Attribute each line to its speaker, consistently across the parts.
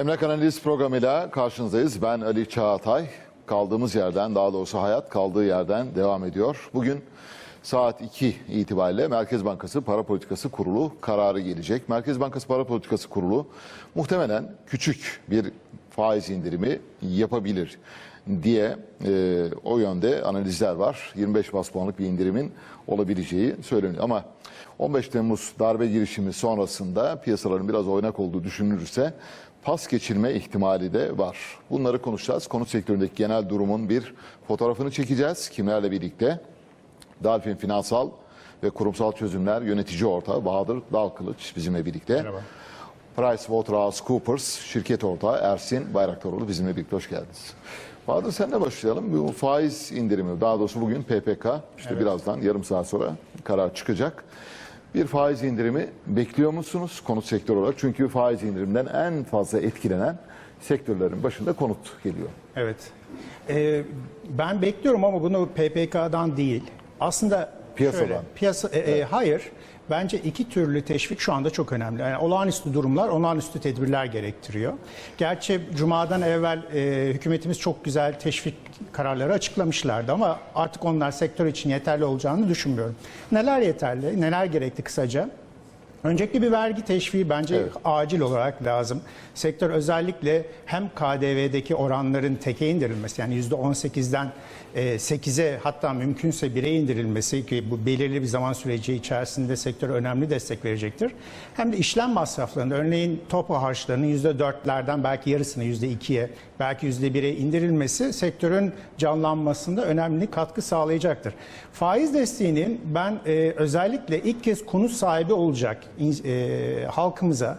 Speaker 1: Emlak Analiz programıyla karşınızdayız. Ben Ali Çağatay. Kaldığımız yerden, daha doğrusu hayat kaldığı yerden devam ediyor. Bugün saat 2 itibariyle Merkez Bankası Para Politikası Kurulu kararı gelecek. Merkez Bankası Para Politikası Kurulu muhtemelen küçük bir faiz indirimi yapabilir diye e, o yönde analizler var. 25 bas puanlık bir indirimin olabileceği söyleniyor. Ama 15 Temmuz darbe girişimi sonrasında piyasaların biraz oynak olduğu düşünülürse pas geçirme ihtimali de var. Bunları konuşacağız. Konut sektöründeki genel durumun bir fotoğrafını çekeceğiz. Kimlerle birlikte? Dalfin Finansal ve Kurumsal Çözümler yönetici ortağı Bahadır Dalkılıç bizimle birlikte.
Speaker 2: Merhaba.
Speaker 1: PricewaterhouseCoopers şirket ortağı Ersin Bayraktaroğlu bizimle birlikte hoş geldiniz. Bahadır senle başlayalım. Bu faiz indirimi daha doğrusu bugün PPK işte birazdan yarım saat sonra karar çıkacak. Bir faiz indirimi bekliyor musunuz konut sektörü olarak? Çünkü faiz indiriminden en fazla etkilenen sektörlerin başında konut geliyor.
Speaker 2: Evet. Ee, ben bekliyorum ama bunu PPK'dan değil. Aslında
Speaker 1: Piyasadan.
Speaker 2: şöyle, piyasa e, e, hayır. Bence iki türlü teşvik şu anda çok önemli. Yani olağanüstü durumlar, olağanüstü tedbirler gerektiriyor. Gerçi Cuma'dan evvel e, hükümetimiz çok güzel teşvik kararları açıklamışlardı ama artık onlar sektör için yeterli olacağını düşünmüyorum. Neler yeterli, neler gerekli kısaca? Öncelikle bir vergi teşviği bence
Speaker 1: Evet.
Speaker 2: acil olarak lazım. Sektör özellikle hem KDV'deki oranların teke indirilmesi yani %18'den e, 8'e hatta mümkünse 1'e indirilmesi ki bu belirli bir zaman süreci içerisinde sektör önemli destek verecektir. Hem de işlem masraflarında örneğin TOPA harçlarının %4'lerden belki yarısını %2'ye belki %1'e indirilmesi sektörün canlanmasında önemli katkı sağlayacaktır. Faiz desteğinin ben e, özellikle ilk kez konut sahibi olacak e, halkımıza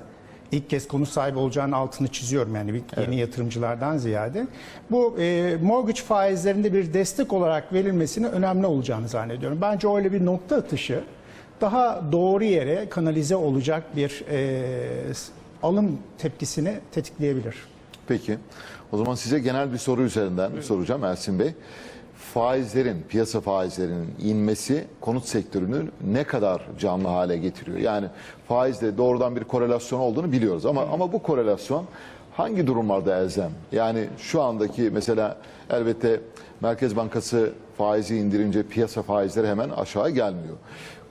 Speaker 2: ilk kez konut sahibi olacağının altını çiziyorum yani yeni yatırımcılardan ziyade. Bu e, mortgage faizlerinde bir destek olarak verilmesini önemli olacağını zannediyorum. Bence öyle bir nokta atışı daha doğru yere kanalize olacak bir e, alım tepkisini tetikleyebilir.
Speaker 1: Peki. O zaman size genel bir soru üzerinden soracağım Ersin Bey. Faizlerin, piyasa faizlerinin inmesi konut sektörünü ne kadar canlı hale getiriyor? Yani faizle doğrudan bir korelasyon olduğunu biliyoruz ama ama bu korelasyon hangi durumlarda elzem? Yani şu andaki mesela elbette Merkez Bankası faizi indirince piyasa faizleri hemen aşağı gelmiyor.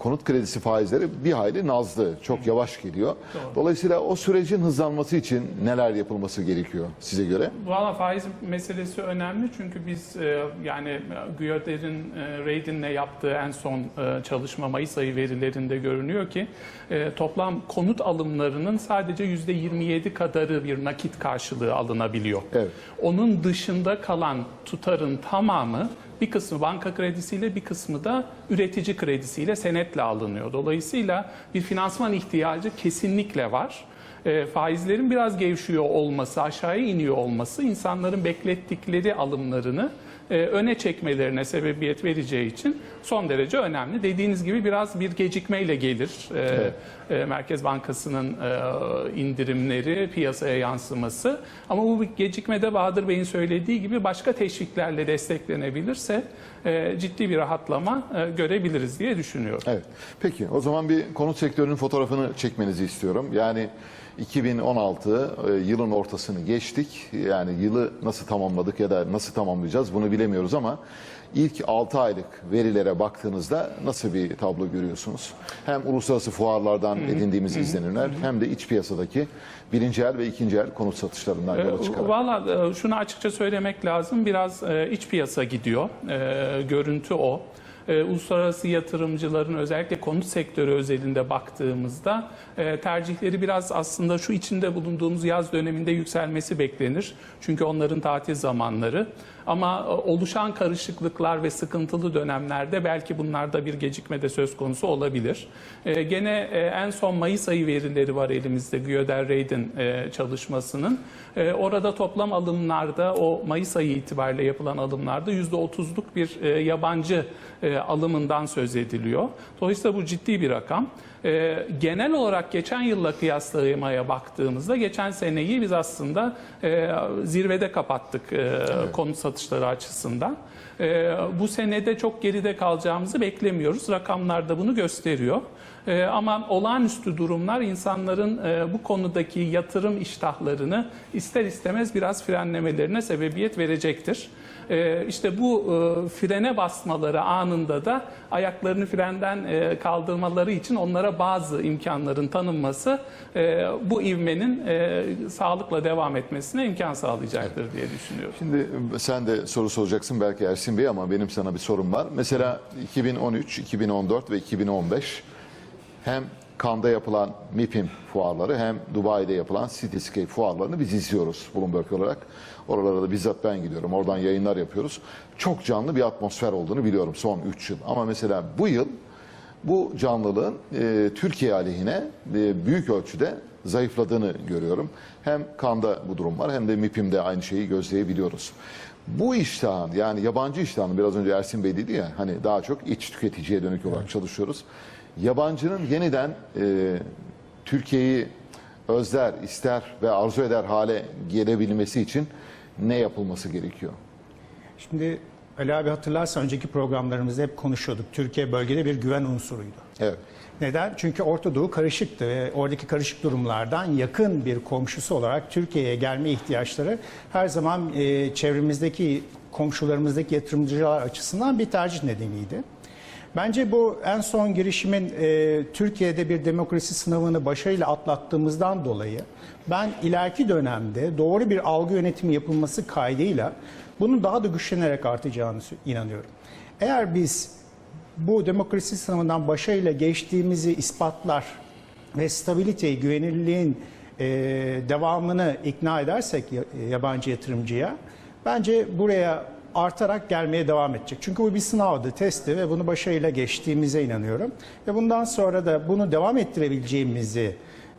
Speaker 1: Konut kredisi faizleri bir hayli nazlı, çok yavaş geliyor. Dolayısıyla o sürecin hızlanması için neler yapılması gerekiyor size göre?
Speaker 3: Valla faiz meselesi önemli çünkü biz e, yani Güyoder'in e, Reidin'le yaptığı en son e, çalışma Mayıs ayı verilerinde görünüyor ki e, toplam konut alımlarının sadece %27 kadarı bir nakit karşılığı alınabiliyor.
Speaker 1: Evet.
Speaker 3: Onun dışında kalan tutarın tamamı bir kısmı banka kredisiyle bir kısmı da üretici kredisiyle senetle alınıyor. Dolayısıyla bir finansman ihtiyacı kesinlikle var. E, faizlerin biraz gevşiyor olması, aşağıya iniyor olması insanların beklettikleri alımlarını e, öne çekmelerine sebebiyet vereceği için son derece önemli. Dediğiniz gibi biraz bir gecikmeyle gelir e, e, Merkez Bankası'nın e, indirimleri, piyasaya yansıması. Ama bu gecikmede Bahadır Bey'in söylediği gibi başka teşviklerle desteklenebilirse e, ciddi bir rahatlama e, görebiliriz diye düşünüyorum.
Speaker 1: Evet. Peki o zaman bir konut sektörünün fotoğrafını çekmenizi istiyorum. Yani 2016 e, yılın ortasını geçtik. Yani yılı nasıl tamamladık ya da nasıl tamamlayacağız bunu bilemiyoruz ama ilk 6 aylık verilere baktığınızda nasıl bir tablo görüyorsunuz? Hem uluslararası fuarlardan edindiğimiz izlenimler hem de iç piyasadaki birinci el ve ikinci el konut satışlarından yola çıkarak.
Speaker 3: Valla e, şunu açıkça söylemek lazım. Biraz e, iç piyasa gidiyor. E, Görüntü o. E, Uluslararası yatırımcıların özellikle konut sektörü özelinde baktığımızda e, tercihleri biraz aslında şu içinde bulunduğumuz yaz döneminde yükselmesi beklenir. Çünkü onların tatil zamanları. Ama e, oluşan karışıklıklar ve sıkıntılı dönemlerde belki bunlarda bir gecikme de söz konusu olabilir. E, Gene e, en son Mayıs ayı verileri var elimizde Göder Reid'in e, çalışmasının. E, Orada toplam alımlarda o Mayıs ayı itibariyle yapılan alımlarda %30'luk bir e, yabancı e, alımından söz ediliyor. Dolayısıyla bu ciddi bir rakam. E, genel olarak geçen yılla kıyaslamaya baktığımızda geçen seneyi biz aslında e, zirvede kapattık e, konut satış satışları açısından. E, bu senede çok geride kalacağımızı beklemiyoruz. Rakamlar da bunu gösteriyor. E, ama olağanüstü durumlar insanların e, bu konudaki yatırım iştahlarını ister istemez biraz frenlemelerine sebebiyet verecektir. E, işte bu e, frene basmaları anında da ayaklarını frenden e, kaldırmaları için onlara bazı imkanların tanınması e, bu ivmenin e, sağlıkla devam etmesine imkan sağlayacaktır diye düşünüyorum.
Speaker 1: Şimdi sen de soru soracaksın belki Ersin Bey ama benim sana bir sorum var. Mesela 2013, 2014 ve 2015 hem Cannes'da yapılan MIPIM fuarları hem Dubai'de yapılan Cityscape fuarlarını biz izliyoruz Bloomberg olarak. Oralara da bizzat ben gidiyorum. Oradan yayınlar yapıyoruz. Çok canlı bir atmosfer olduğunu biliyorum son 3 yıl. Ama mesela bu yıl bu canlılığın e, Türkiye aleyhine e, büyük ölçüde zayıfladığını görüyorum. Hem Kanda bu durum var hem de MIPIM'de aynı şeyi gözleyebiliyoruz. Bu iştahın yani yabancı iştahın biraz önce Ersin Bey dedi ya hani daha çok iç tüketiciye dönük olarak çalışıyoruz. Yabancının yeniden e, Türkiye'yi özler, ister ve arzu eder hale gelebilmesi için ne yapılması gerekiyor?
Speaker 2: Şimdi Ali abi hatırlarsan önceki programlarımızda hep konuşuyorduk. Türkiye bölgede bir güven unsuruydu.
Speaker 1: Evet.
Speaker 2: Neden? Çünkü Orta Doğu karışıktı ve oradaki karışık durumlardan yakın bir komşusu olarak Türkiye'ye gelme ihtiyaçları her zaman e, çevremizdeki komşularımızdaki yatırımcılar açısından bir tercih nedeniydi. Bence bu en son girişimin e, Türkiye'de bir demokrasi sınavını başarıyla atlattığımızdan dolayı ben ileriki dönemde doğru bir algı yönetimi yapılması kaydıyla bunun daha da güçlenerek artacağını inanıyorum. Eğer biz bu demokrasi sınavından başarıyla geçtiğimizi ispatlar ve stabiliteyi, güvenilirliğin e, devamını ikna edersek ya- yabancı yatırımcıya bence buraya artarak gelmeye devam edecek. Çünkü bu bir sınavdı, testti ve bunu başarıyla geçtiğimize inanıyorum. Ve bundan sonra da bunu devam ettirebileceğimizi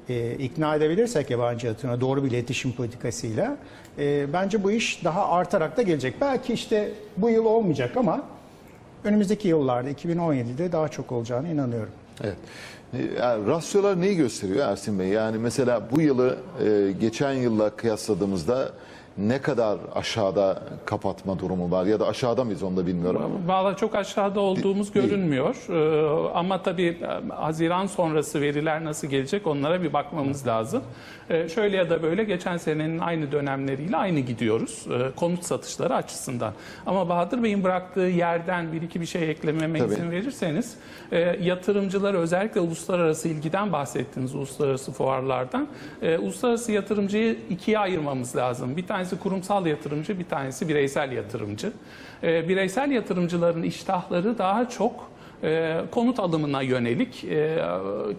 Speaker 2: e, ikna edebilirsek yabancı yatırıma doğru bir iletişim politikasıyla e, bence bu iş daha artarak da gelecek. Belki işte bu yıl olmayacak ama önümüzdeki yıllarda 2017'de daha çok olacağına inanıyorum.
Speaker 1: Evet. E, Yani rasyolar neyi gösteriyor Ersin Bey? Yani mesela bu yılı e, geçen yılla kıyasladığımızda ne kadar aşağıda kapatma durumu var ya da aşağıda mıyız onu da bilmiyorum.
Speaker 3: Valla çok aşağıda olduğumuz
Speaker 1: Değil.
Speaker 3: görünmüyor. Ee, ama tabii e, Haziran sonrası veriler nasıl gelecek onlara bir bakmamız lazım. Ee, şöyle ya da böyle geçen senenin aynı dönemleriyle aynı gidiyoruz e, konut satışları açısından. Ama Bahadır Bey'in bıraktığı yerden bir iki bir şey eklememe
Speaker 1: Tabii.
Speaker 3: izin verirseniz e, yatırımcılar özellikle uluslararası ilgiden bahsettiniz uluslararası fuarlardan. E, uluslararası yatırımcıyı ikiye ayırmamız lazım. Bir tanesi kurumsal yatırımcı, bir tanesi bireysel yatırımcı. E, bireysel yatırımcıların iştahları daha çok e, konut alımına yönelik e,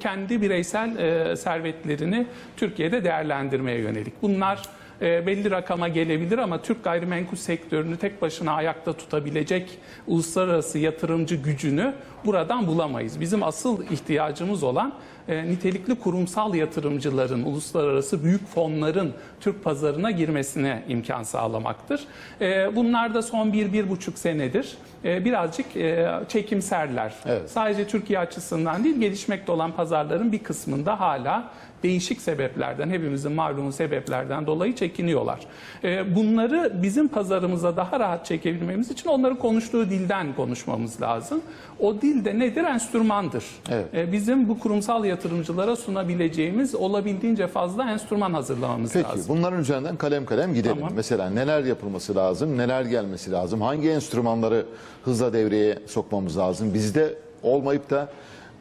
Speaker 3: kendi bireysel e, servetlerini Türkiye'de değerlendirmeye yönelik. Bunlar e, belli rakama gelebilir ama Türk gayrimenkul sektörünü tek başına ayakta tutabilecek uluslararası yatırımcı gücünü buradan bulamayız. Bizim asıl ihtiyacımız olan e, nitelikli kurumsal yatırımcıların, uluslararası büyük fonların Türk pazarına girmesine imkan sağlamaktır. E, bunlar da son bir, bir buçuk senedir e, birazcık e, çekimserler.
Speaker 1: Evet.
Speaker 3: Sadece Türkiye açısından değil, gelişmekte olan pazarların bir kısmında hala değişik sebeplerden, hepimizin malumu sebeplerden dolayı çekiniyorlar. E, Bunları bizim pazarımıza daha rahat çekebilmemiz için onların konuştuğu dilden konuşmamız lazım. O dil de nedir? Enstrümandır.
Speaker 1: Evet.
Speaker 3: E, Bizim bu kurumsal yatırımcılara sunabileceğimiz olabildiğince fazla enstrüman hazırlamamız
Speaker 1: Peki
Speaker 3: lazım.
Speaker 1: bunların üzerinden kalem kalem gidelim.
Speaker 3: Tamam.
Speaker 1: Mesela neler yapılması lazım, neler gelmesi lazım, hangi enstrümanları hızla devreye sokmamız lazım? Bizde olmayıp da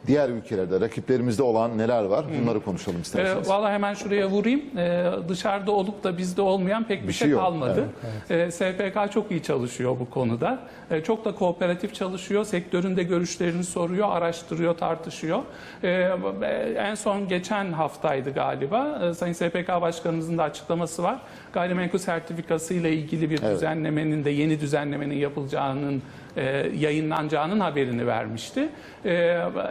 Speaker 1: diğer ülkelerde, rakiplerimizde olan neler var? Bunları konuşalım
Speaker 3: E,
Speaker 1: isterseniz.
Speaker 3: Valla hemen şuraya vurayım. E, dışarıda olup da bizde olmayan pek bir,
Speaker 1: şey
Speaker 3: şey,
Speaker 1: yok.
Speaker 3: kalmadı. E, SPK çok iyi çalışıyor bu konuda. E, çok da kooperatif çalışıyor. Sektöründe görüşlerini soruyor, araştırıyor, tartışıyor. E, en son geçen haftaydı galiba. E, Sayın SPK Başkanımızın da açıklaması var. Gayrimenkul sertifikası ile ilgili bir
Speaker 1: Evet.
Speaker 3: düzenlemenin de yeni düzenlemenin yapılacağının e, yayınlanacağının haberini vermişti. E,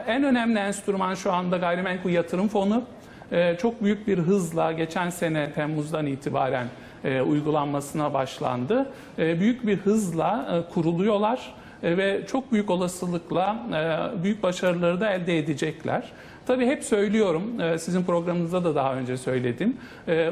Speaker 3: en önemli enstrüman şu anda gayrimenkul yatırım fonu. E, çok büyük bir hızla geçen sene Temmuz'dan itibaren e, uygulanmasına başlandı. E, büyük bir hızla e, kuruluyorlar e, ve çok büyük olasılıkla e, büyük başarıları da elde edecekler. Tabii hep söylüyorum, e, sizin programınızda da daha önce söyledim.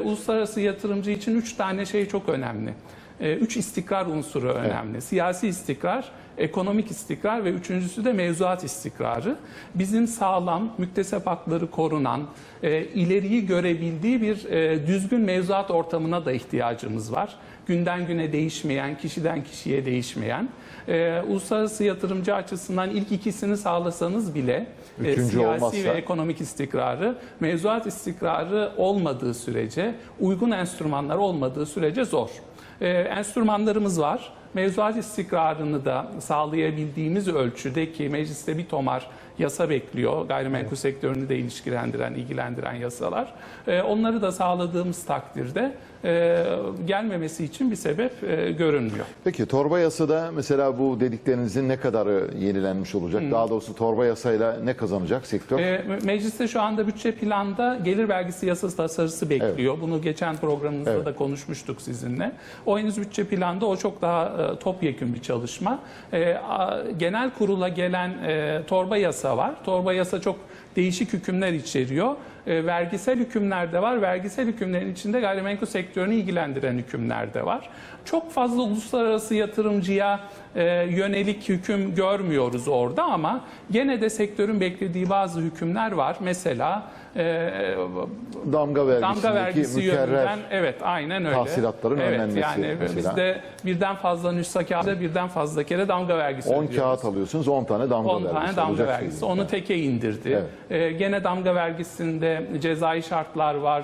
Speaker 3: Uluslararası yatırımcı için üç tane şey çok önemli. E, üç istikrar unsuru önemli. Siyasi istikrar, ekonomik istikrar ve üçüncüsü de mevzuat istikrarı. Bizim sağlam, müktesep hakları korunan, e, ileriyi görebildiği bir e, düzgün mevzuat ortamına da ihtiyacımız var. Günden güne değişmeyen, kişiden kişiye değişmeyen. E, uluslararası yatırımcı açısından ilk ikisini sağlasanız bile e, siyasi
Speaker 1: olmazsa?
Speaker 3: ve ekonomik istikrarı, mevzuat istikrarı olmadığı sürece, uygun enstrümanlar olmadığı sürece zor. Ee, enstrümanlarımız var. Mevzuat istikrarını da sağlayabildiğimiz ölçüde ki mecliste bir tomar yasa bekliyor. Gayrimenkul sektörünü de ilişkilendiren, ilgilendiren yasalar. Ee, onları da sağladığımız takdirde e, gelmemesi için bir sebep e, görünmüyor.
Speaker 1: Peki torba yasada mesela bu dediklerinizin ne kadarı yenilenmiş olacak?
Speaker 3: Hmm.
Speaker 1: Daha doğrusu torba yasayla ne kazanacak sektör?
Speaker 3: E, me- mecliste şu anda bütçe planda gelir vergisi yasası tasarısı bekliyor. Bunu geçen programımızda
Speaker 1: Evet.
Speaker 3: da konuşmuştuk sizinle. O henüz bütçe planda o çok daha e, topyekun bir çalışma. E, a- genel kurula gelen e, torba yasa var. Torba yasa çok değişik hükümler içeriyor. E, vergisel hükümler de var. Vergisel hükümlerin içinde gayrimenkul sektörünü ilgilendiren hükümler de var. Çok fazla uluslararası yatırımcıya e, yönelik hüküm görmüyoruz orada ama gene de sektörün beklediği bazı hükümler var. Mesela e,
Speaker 1: damga vergisindeki
Speaker 3: damga vergisi yönünden evet aynen öyle.
Speaker 1: tahsilatların
Speaker 3: evet,
Speaker 1: önlenmesi
Speaker 3: yani
Speaker 1: mesela.
Speaker 3: bizde birden fazla nüsha kağıda birden fazla kere damga vergisi
Speaker 1: 10
Speaker 3: ödüyoruz.
Speaker 1: kağıt alıyorsunuz 10 tane damga
Speaker 3: 10
Speaker 1: vergisi
Speaker 3: tane damga vergisi. Onu teke indirdi. Ee, gene damga vergisinde cezai şartlar var,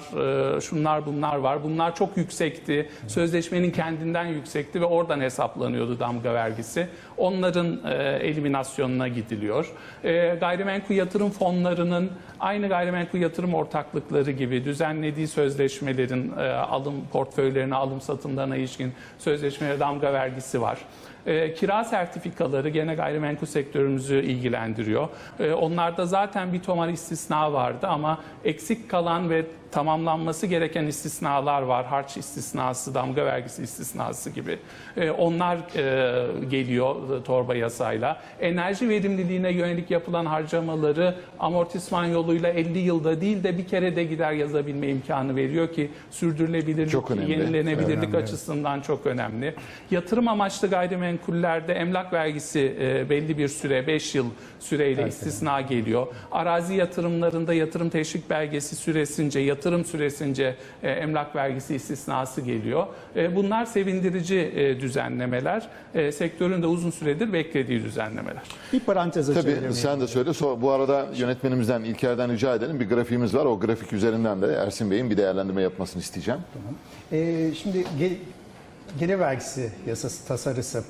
Speaker 3: e, şunlar bunlar var. Bunlar çok yüksekti. Sözleşmenin kendinden yüksekti ve oradan hesaplanıyordu damga vergisi. Onların e, eliminasyonuna gidiliyor. E, gayrimenkul yatırım fonlarının aynı gayrimenkul yatırım ortaklıkları gibi düzenlediği sözleşmelerin e, alım portföylerine, alım satımlarına ilişkin sözleşmelere damga vergisi var. E, kira sertifikaları gene gayrimenkul sektörümüzü ilgilendiriyor. E, onlarda zaten bir tomar istisna vardı ama eksik kalan ve tamamlanması gereken istisnalar var. Harç istisnası, damga vergisi istisnası gibi. E, onlar e, geliyor e, torba yasayla. Enerji verimliliğine yönelik yapılan harcamaları amortisman yoluyla 50 yılda değil de bir kere de gider yazabilme imkanı veriyor ki sürdürülebilirlik,
Speaker 1: Çok önemli.
Speaker 3: yenilenebilirlik
Speaker 2: Önemli, evet.
Speaker 3: açısından çok önemli. Yatırım amaçlı gayrimenkullerde emlak vergisi e, belli bir süre 5 yıl süreyle istisna geliyor. Arazi yatırımlarında yatırım teşvik belgesi süresince, yatırım süresince e, emlak vergisi istisnası geliyor. E, bunlar sevindirici e, düzenlemeler. E, sektörün de uzun süredir beklediği düzenlemeler.
Speaker 2: Bir parantez açabilir
Speaker 1: Tabii sen de söyle. So- Bu arada yönetmenimizden İlker'den rica edelim. Bir grafiğimiz var. O grafik üzerinden de Ersin Bey'in bir değerlendirme yapmasını isteyeceğim.
Speaker 2: Ee, şimdi gel- gelir vergisi yasası tasarısı.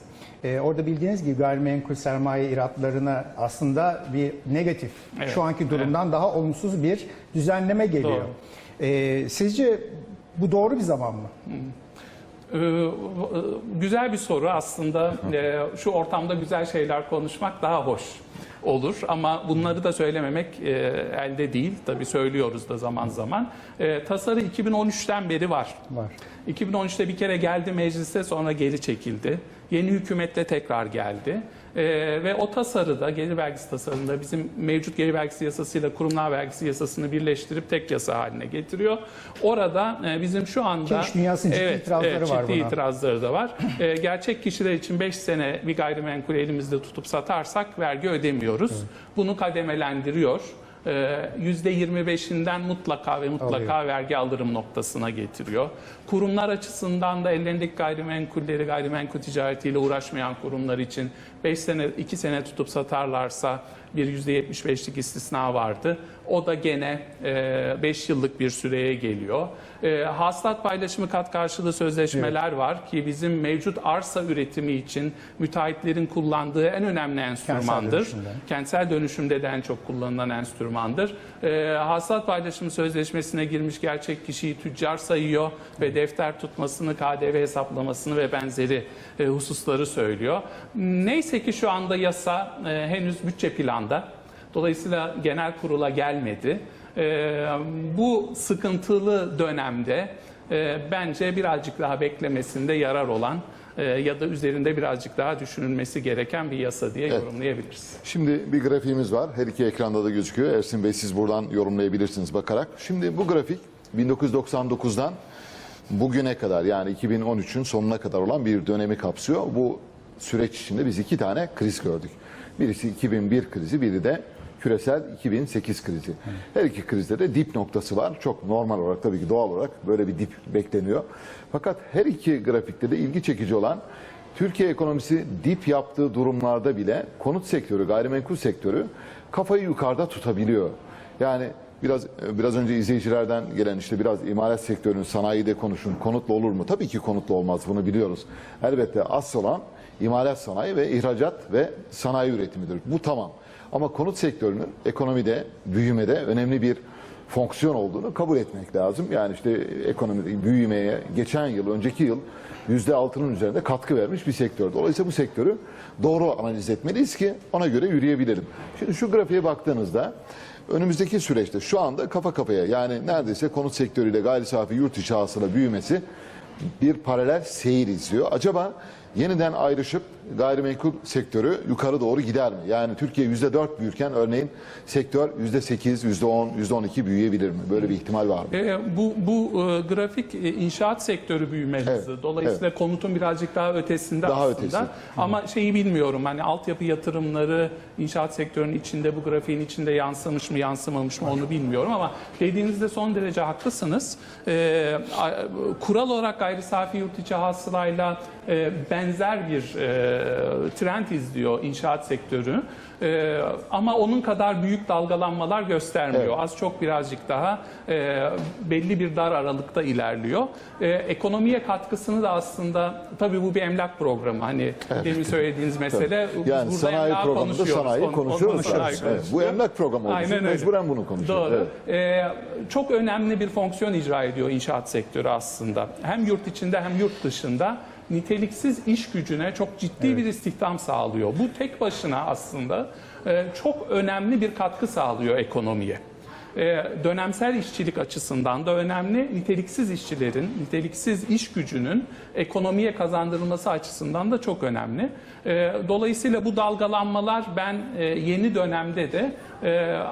Speaker 2: Ee, orada bildiğiniz gibi gayrimenkul sermaye iratlarına aslında bir negatif,
Speaker 3: Evet,
Speaker 2: şu anki durumdan daha olumsuz bir düzenleme geliyor.
Speaker 3: Doğru.
Speaker 2: Ee, sizce bu doğru bir zaman mı?
Speaker 3: Ee, Güzel bir soru aslında. Ee, Şu ortamda güzel şeyler konuşmak daha hoş olur ama bunları da söylememek e, elde değil. Tabii söylüyoruz da zaman zaman. Ee, Tasarı 2013'ten beri var.
Speaker 2: Var.
Speaker 3: 2013'te bir kere geldi meclise sonra geri çekildi. Yeni hükümetle tekrar geldi. Ee, ve o tasarıda, gelir vergisi tasarında bizim mevcut gelir vergisi yasasıyla kurumlar vergisi yasasını birleştirip tek yasa haline getiriyor. Orada e, bizim şu anda...
Speaker 2: Ki iş dünyasının ciddi itirazları
Speaker 3: evet,
Speaker 2: var
Speaker 3: ciddi
Speaker 2: buna.
Speaker 3: itirazları da var. Ee, gerçek kişiler için 5 sene bir gayrimenkul elimizde tutup satarsak vergi ödemiyoruz. Bunu kademelendiriyor. Ee, %25'inden mutlaka ve mutlaka
Speaker 2: Alıyor.
Speaker 3: vergi alırım noktasına getiriyor. Kurumlar açısından da ellerindeki gayrimenkulleri gayrimenkul ticaretiyle uğraşmayan kurumlar için 5 sene 2 sene tutup satarlarsa bir %75'lik istisna vardı. O da gene 5 yıllık bir süreye geliyor. E, hasılat paylaşımı kat karşılığı sözleşmeler var ki bizim mevcut arsa üretimi için müteahhitlerin kullandığı en önemli enstrümandır.
Speaker 2: dönüşümde.
Speaker 3: Kentsel dönüşümde de en çok kullanılan enstrümandır. E, hasılat paylaşımı sözleşmesine girmiş gerçek kişiyi tüccar sayıyor ve defter tutmasını, KDV hesaplamasını ve benzeri e, hususları söylüyor. Neyse ki şu anda yasa e, henüz bütçe planda. Dolayısıyla genel kurula gelmedi. E, bu sıkıntılı dönemde e, bence birazcık daha beklemesinde yarar olan e, ya da üzerinde birazcık daha düşünülmesi gereken bir yasa diye yorumlayabiliriz.
Speaker 1: Şimdi bir grafiğimiz var. Her iki ekranda da gözüküyor. Ersin Bey siz buradan yorumlayabilirsiniz bakarak. Şimdi bu grafik 1999'dan bugüne kadar yani 2013'ün sonuna kadar olan bir dönemi kapsıyor. Bu süreç içinde biz iki tane kriz gördük. Birisi 2001 krizi, biri de küresel 2008 krizi. Her iki krizde de dip noktası var. Çok normal olarak tabii ki doğal olarak böyle bir dip bekleniyor. Fakat her iki grafikte de ilgi çekici olan Türkiye ekonomisi dip yaptığı durumlarda bile konut sektörü, gayrimenkul sektörü kafayı yukarıda tutabiliyor. Yani biraz biraz önce izleyicilerden gelen işte biraz imalat sektörünün sanayide konuşun. Konutla olur mu? Tabii ki konutla olmaz. Bunu biliyoruz. Elbette asıl olan imalat sanayi ve ihracat ve sanayi üretimidir. Bu tamam. Ama konut sektörünün ekonomide, büyümede önemli bir fonksiyon olduğunu kabul etmek lazım. Yani işte ekonomide büyümeye geçen yıl, önceki yıl %6'nın üzerinde katkı vermiş bir sektör. Dolayısıyla bu sektörü doğru analiz etmeliyiz ki ona göre yürüyebilelim. Şimdi şu grafiğe baktığınızda önümüzdeki süreçte şu anda kafa kafaya yani neredeyse konut sektörüyle gayri safi yurt içi hasıla büyümesi bir paralel seyir izliyor. Acaba yeniden ayrışıp gayrimenkul sektörü yukarı doğru gider mi? Yani Türkiye %4 büyürken örneğin sektör %8, %10, %12 büyüyebilir mi? Böyle bir ihtimal var mı?
Speaker 3: E, bu bu e, grafik e, inşaat sektörü büyüme hızı.
Speaker 1: Evet,
Speaker 3: Dolayısıyla konutun birazcık daha ötesinde
Speaker 1: Daha
Speaker 3: aslında.
Speaker 1: ötesi.
Speaker 3: Ama şeyi bilmiyorum hani altyapı yatırımları inşaat sektörünün içinde bu grafiğin içinde yansımış mı yansımamış mı onu bilmiyorum ama dediğinizde son derece haklısınız. E, kural olarak gayri safi yurt içi hasılayla e, benzer bir e, trend izliyor inşaat sektörü. E, ama onun kadar büyük dalgalanmalar göstermiyor.
Speaker 1: Evet.
Speaker 3: Az çok birazcık daha e, belli bir dar aralıkta ilerliyor. E, ekonomiye katkısını da aslında tabii bu bir emlak programı. Hani demin söylediğiniz mesele. biz
Speaker 1: Yani
Speaker 3: burada
Speaker 1: sanayi programında
Speaker 3: konuşuyoruz.
Speaker 1: sanayi
Speaker 3: Onu-
Speaker 1: konuşuyoruz.
Speaker 3: onu sanayi
Speaker 1: Evet, evet. Bu
Speaker 3: konuşuyoruz.
Speaker 1: emlak programı olduğu için mecburen bunu konuşuyoruz.
Speaker 3: Doğru.
Speaker 1: Evet.
Speaker 3: Çok önemli bir fonksiyon icra ediyor inşaat sektörü aslında. Hem yurt içinde hem yurt dışında niteliksiz iş gücüne çok ciddi bir istihdam sağlıyor. Bu tek başına aslında e, çok önemli bir katkı sağlıyor ekonomiye. E, dönemsel işçilik açısından da önemli. Niteliksiz işçilerin, niteliksiz iş gücünün ekonomiye kazandırılması açısından da çok önemli. E, dolayısıyla bu dalgalanmalar ben e, yeni dönemde de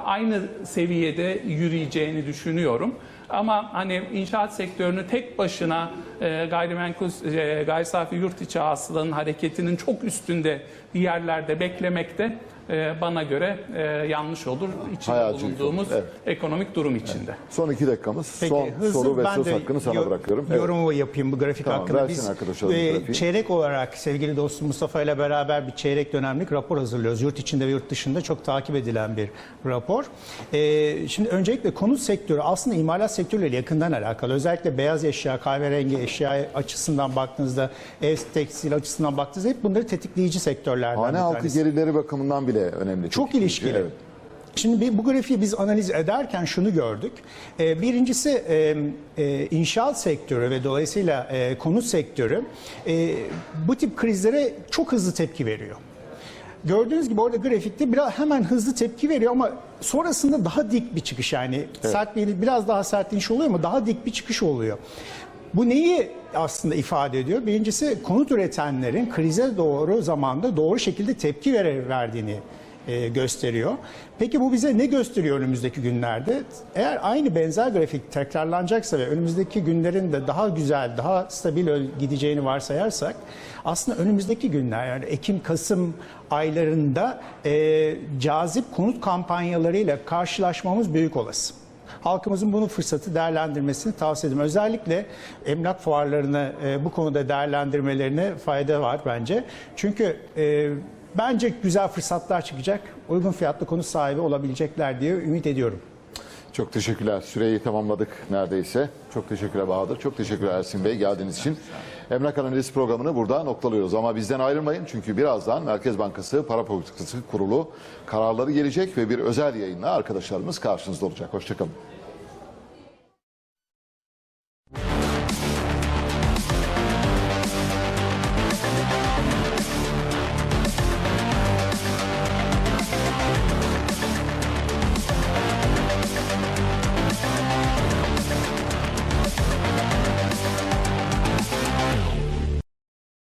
Speaker 3: aynı seviyede yürüyeceğini düşünüyorum. Ama hani inşaat sektörünü tek başına e, gayrimenkul e, gayri safi yurt içi hasılanın hareketinin çok üstünde bir yerlerde beklemek de e, bana göre e, yanlış olur. İçinde
Speaker 1: Hayalcilik
Speaker 3: bulunduğumuz
Speaker 1: olur,
Speaker 3: ekonomik durum içinde.
Speaker 1: Son iki dakikamız.
Speaker 2: Peki,
Speaker 1: Son
Speaker 2: hızlı
Speaker 1: soru ve
Speaker 2: ben
Speaker 1: söz
Speaker 2: de
Speaker 1: hakkını sana
Speaker 2: yo-
Speaker 1: bırakıyorum. Evet.
Speaker 2: Yorumumu yapayım bu grafik
Speaker 1: Tamam,
Speaker 2: hakkında.
Speaker 1: versin
Speaker 2: e,
Speaker 1: grafiği.
Speaker 2: çeyrek olarak sevgili dostum Mustafa ile beraber bir çeyrek dönemlik rapor hazırlıyoruz. Yurt içinde ve yurt dışında çok takip edilen bir rapor. E, şimdi öncelikle konut sektörü aslında imalat sektörüyle yakından alakalı. Özellikle beyaz eşya, kahverengi eşya açısından baktığınızda, ev tekstil açısından baktığınızda hep bunları tetikleyici sektörlerden
Speaker 1: Hane
Speaker 2: bir
Speaker 1: halkı
Speaker 2: tanesi.
Speaker 1: gerileri bakımından bile önemli.
Speaker 2: Çok
Speaker 1: Tetikleyici,
Speaker 2: ilişkili.
Speaker 1: Evet.
Speaker 2: Şimdi bu grafiği biz analiz ederken şunu gördük. Ee, Birincisi e, e, inşaat sektörü ve dolayısıyla e, konut sektörü bu tip krizlere çok hızlı tepki veriyor. Gördüğünüz gibi orada grafikte biraz hemen hızlı tepki veriyor ama sonrasında daha dik bir çıkış yani sert bir biraz daha sert iniş oluyor ama daha dik bir çıkış oluyor. Bu neyi aslında ifade ediyor? Birincisi konut üretenlerin krize doğru zamanda doğru şekilde tepki verdiğini e, gösteriyor. Peki bu bize ne gösteriyor önümüzdeki günlerde? Eğer aynı benzer grafik tekrarlanacaksa ve önümüzdeki günlerin de daha güzel, daha stabil gideceğini varsayarsak aslında önümüzdeki günler yani Ekim-Kasım aylarında e, cazip konut kampanyalarıyla karşılaşmamız büyük olası. Halkımızın bunu fırsatı değerlendirmesini tavsiye ederim. Özellikle emlak fuarlarını e, bu konuda değerlendirmelerine fayda var bence. Çünkü e, bence güzel fırsatlar çıkacak. Uygun fiyatlı konut sahibi olabilecekler diye ümit ediyorum.
Speaker 1: Çok teşekkürler. Süreyi tamamladık neredeyse. Çok teşekkürler Bahadır. Çok teşekkürler Ersin Bey geldiğiniz için. Emlak Analiz programını burada noktalıyoruz. Ama bizden ayrılmayın çünkü birazdan Merkez Bankası Para Politikası Kurulu kararları gelecek ve bir özel yayınla arkadaşlarımız karşınızda olacak. Hoşçakalın.